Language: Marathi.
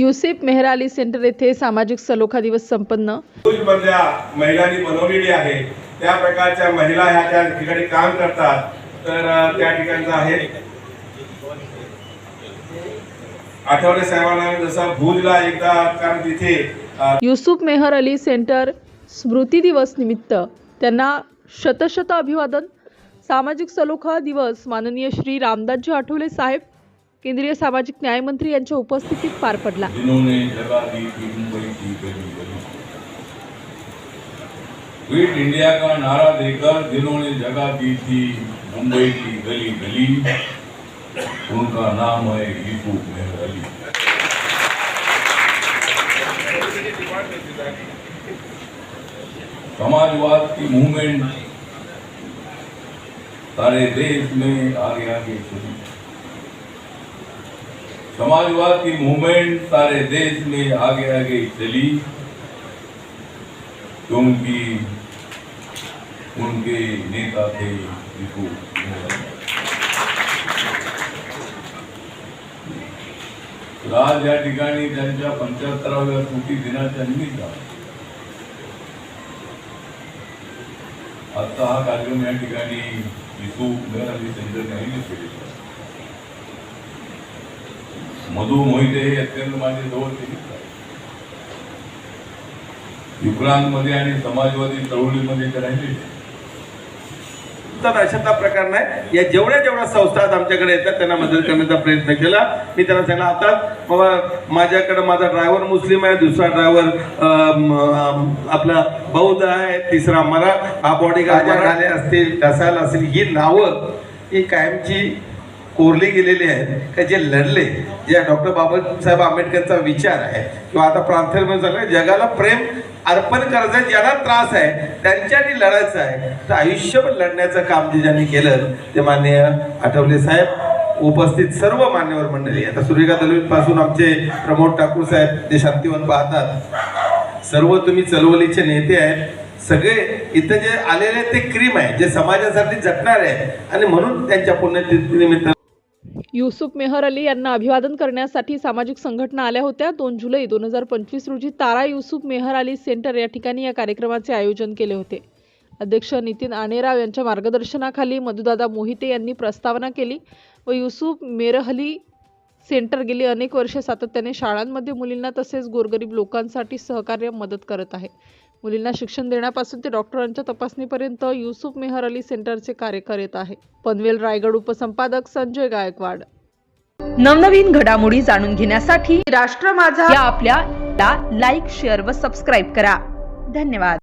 युसेफ मेहरा अली सेंटर येथे सामाजिक सलोखा दिवस संपन्न. महिलांनी बनवलेली आहे. त्या प्रकारच्या महिला ह्या त्या ठिकाणी काम करतात. तर त्या ठिकाणचं आहे. आठवडे साहेबांना जसं भूजला एकदा कारण तिथे युसुफ मेहर अली सेंटर स्मृती दिवस निमित्त त्यांना शतशत अभिवादन. सामाजिक सलोखा दिवस माननीय श्री रामदासजी आठवले साहेब. केंद्रीय सामाजिक न्यायमंत्री यांच्या उपस्थितीत पार पडला. क्विट इंडिया का नारा देकर जिन्होंने जगह दी थी मुंबई की गली गली उनका नाम है यूसुफ मेहर अली। समाजवाद की मूवमेंट सारे देश में आगे आगे चली। समाजवाद की मूवमेंट सारे देश में आगे आगे चली। क्योंकि उनके नेता थे मेहर या ठिकाणी त्यांच्या पंच्याहत्तराव्या स्मृती दिनाच्या निमित्त. आजचा हा कार्यक्रम या ठिकाणी मेहर अली सेंटरने आयोजित केलेला. मधु मोहिते हे अत्यंत माझे जवळचे मित्र आहेत. युक्रांतमध्ये आणि समाजवादी चळवळीमध्ये ते राहिलेले. तर अशातला प्रकार नाही या जेवढ्या जेवढ्या संस्था आमच्याकडे येतात त्यांना मदत करण्याचा प्रयत्न केला मी त्यांना सांगितलं आता बाबा माझ्याकडे माझा ड्रायव्हर मुस्लिम आहे दुसरा ड्रायव्हर आपला बौद्ध आहे तिसरा मरा हा बॉडी गाले असतील टसाल असतील ही नावं ही कायमची कोरली गेलेले आहेत का जे लढले जे डॉक्टर बाबासाहेब आंबेडकरचा विचार आहे किंवा आता प्रार्थनेमध्ये झालं जगाला प्रेम अर्पण करायचं ज्यांना त्रास आहे त्यांच्यासाठी लढायचं आहे तर आयुष्यभर लढण्याचं काम जे ज्यांनी केलं ते मान्य आठवले साहेब उपस्थित सर्व मान्यवर मंडळी. आता सूर्यका दलवीत पासून आमचे प्रमोद ठाकूर साहेब ते शांतीवन पाहतात. सर्व तुम्ही चळवळीचे नेते आहेत सगळे इथं जे आलेले आहेत ते क्रीम आहे जे समाजासाठी झटणार आहे आणि म्हणून त्यांच्या पुण्यतिथीनिमित्त युसुफ मेहर अली यांना अभिवादन करण्यासाठी सामाजिक संघटना आल्या होत्या. दोन जुलै दोन हजार पंचवीस रोजी तारा युसुफ मेहर अली सेंटर या ठिकाणी या कार्यक्रमाचे आयोजन केले होते. अध्यक्ष नितीन आनेराव यांच्या मार्गदर्शनाखाली मधुदादा मोहिते यांनी प्रस्तावना केली व युसुफ मेरहली सेंटर गेली अनेक वर्षे सातत्याने शाळांमध्ये मुलींना तसेच गोरगरीब लोकांसाठी सहकार्य मदत करत आहे. मुलींना शिक्षण देण्यापासून ते डॉक्टरांच्या तपासणीपर्यंत युसुफ मेहर अली सेंटरचे कार्य करत आहे. पनवेल रायगड उपसंपादक संजय गायकवाड. नवनवीन घडामोडी जाणून घेण्यासाठी राष्ट्र माझा. या आपल्या लाईक शेअर व सबस्क्राईब करा. धन्यवाद.